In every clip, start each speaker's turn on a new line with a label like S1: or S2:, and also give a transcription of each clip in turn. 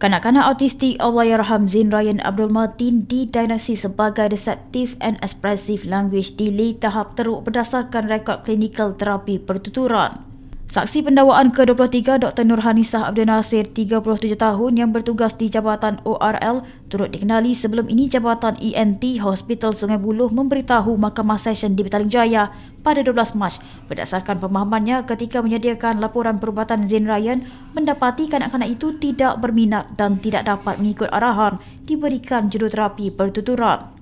S1: Kanak-kanak autistik Allahyarham Zain Ryan Abdul Matin didiagnosis sebagai receptive and expressive language delay tahap teruk berdasarkan rekod klinikal terapi pertuturan. Saksi pendawaan ke-23 Dr. Nurhanisah Abdul Nasir, 37 tahun yang bertugas di Jabatan ORL, turut dikenali sebelum ini Jabatan ENT Hospital Sungai Buloh memberitahu Mahkamah Session di Petaling Jaya pada 12 Mac berdasarkan pemahamannya ketika menyediakan laporan perubatan Zain Ryan mendapati kanak-kanak itu tidak berminat dan tidak dapat mengikut arahan diberikan juruterapi pertuturan.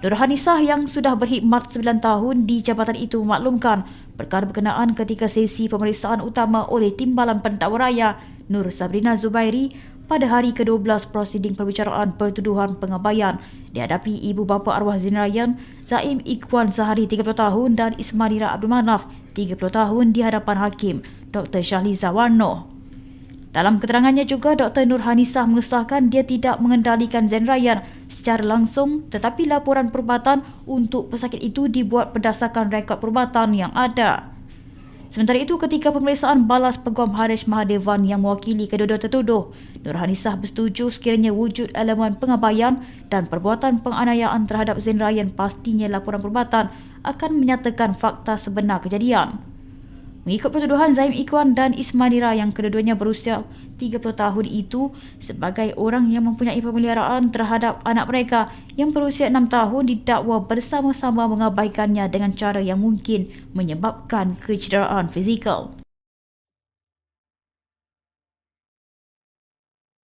S1: Nurhanisah yang sudah berkhidmat 9 tahun di jabatan itu memaklumkan perkara berkenaan ketika sesi pemeriksaan utama oleh Timbalan Pendakwa Raya Nur Sabrina Zubairi pada hari ke-12 prosiding perbicaraan pertuduhan pengabaian dihadapi ibu bapa arwah Zain Ryan, Zaim Ikwan Sahari 30 tahun dan Ismarira Abdul Manaf 30 tahun di hadapan hakim Dr. Syahliza Warno. Dalam keterangannya juga, Dr. Nur Hanisah mengesahkan dia tidak mengendalikan Zain Ryan secara langsung tetapi laporan perubatan untuk pesakit itu dibuat berdasarkan rekod perubatan yang ada. Sementara itu, ketika pemeriksaan balas Peguam Harish Mahadevan yang mewakili kedua-dua tertuduh, Nur Hanisah bersetuju sekiranya wujud elemen pengabaian dan perbuatan penganiayaan terhadap Zain Ryan pastinya laporan perubatan akan menyatakan fakta sebenar kejadian. Mengikut pertuduhan Zaim Ikwan dan Ismailira yang kedua-duanya berusia 30 tahun itu sebagai orang yang mempunyai pemeliharaan terhadap anak mereka yang berusia 6 tahun didakwa bersama-sama mengabaikannya dengan cara yang mungkin menyebabkan kecederaan fizikal.